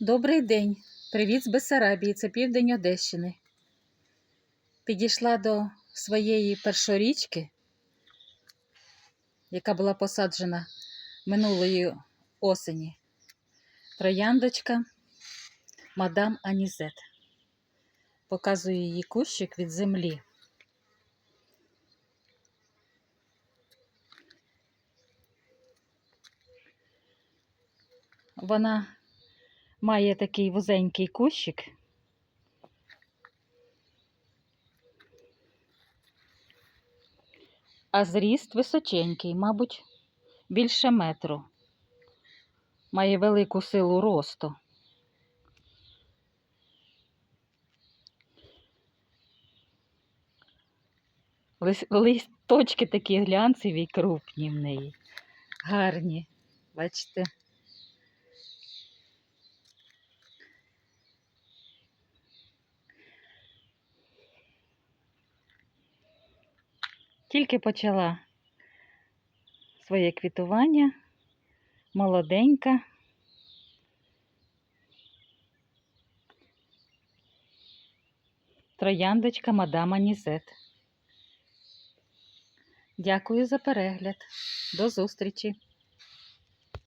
Добрий день. Привіт з Бессарабії, це південь Одещини. Підійшла до своєї першорічки, яка була посаджена минулої осені. Трояндочка мадам Анізет. Показую її кущик від землі. Вона має такий вузенький кущик. А зріст височенький, мабуть, більше метру. Має велику силу росту. Лис- Листочки такі глянцеві крупні в неї. Гарні. Бачите? Тільки почала своє квітування, молоденька. Трояндочка мадама Нізет. Дякую за перегляд. До зустрічі!